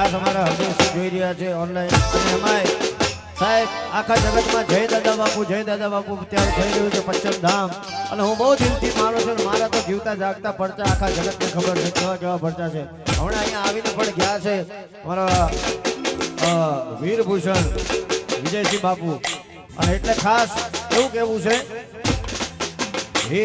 ખાસ અમારા હરદેશ જોઈ રહ્યા છે ઓનલાઈન સાહેબ, આખા જગતમાં જય દાદા બાપુ, જય દાદા બાપુ, ત્યારે થઈ રહ્યું છે પશ્ચિમ ધામ. અને હું બહુ દિલથી માનું છું મારા તો જીવતા જાગતા પડતા આખા જગતને ખબર છે, કેવા કેવા પડતા છે. હમણાં અહીંયા આવીને પણ ગયા છે મારા વીરભૂષણ, વિજયસિંહ બાપુ. અને એટલે ખાસ એવું કેવું છે, હે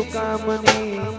શુકામની.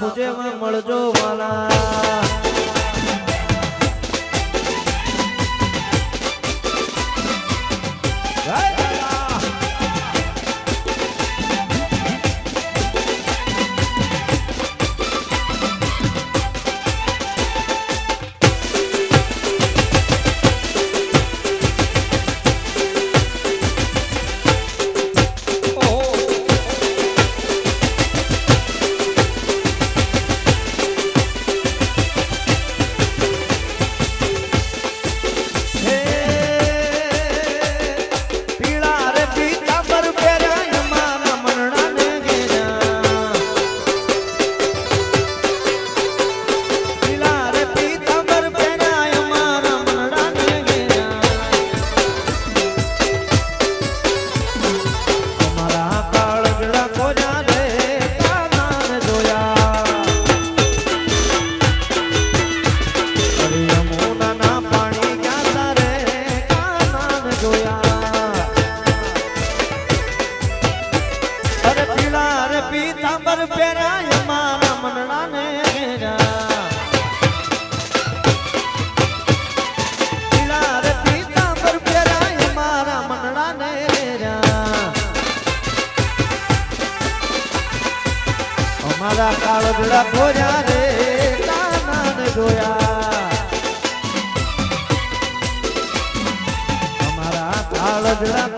ખુજેમાં મળજો વાલા. પર પહેરાય મારા મનડા ને મારા કાળગડા ભોજા રે તાના જોયા. અમારા કાળગડા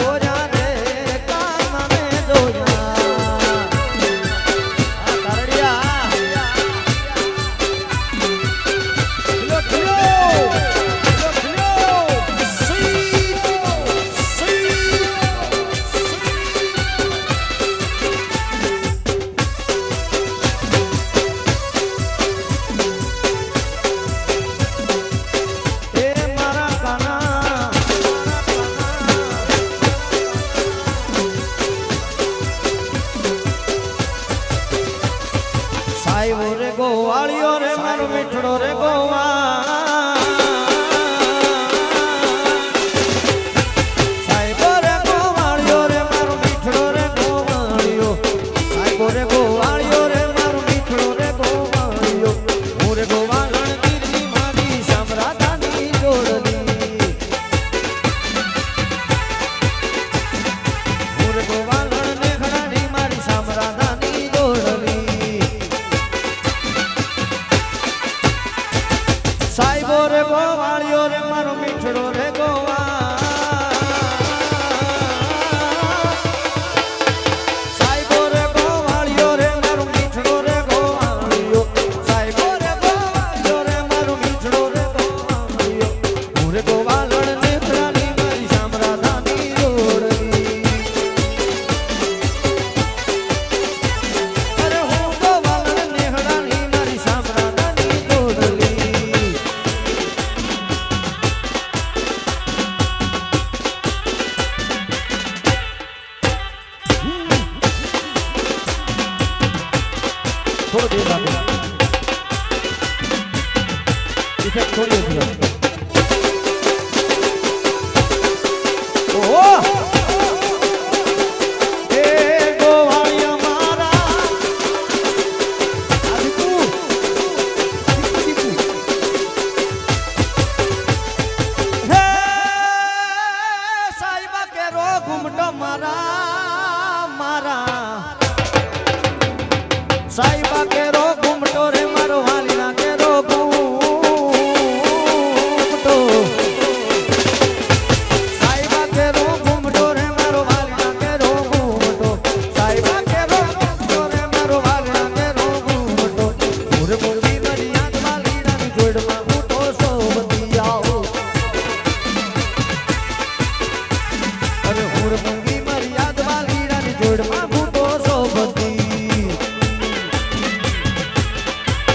મારા મારા. સાહેબા કે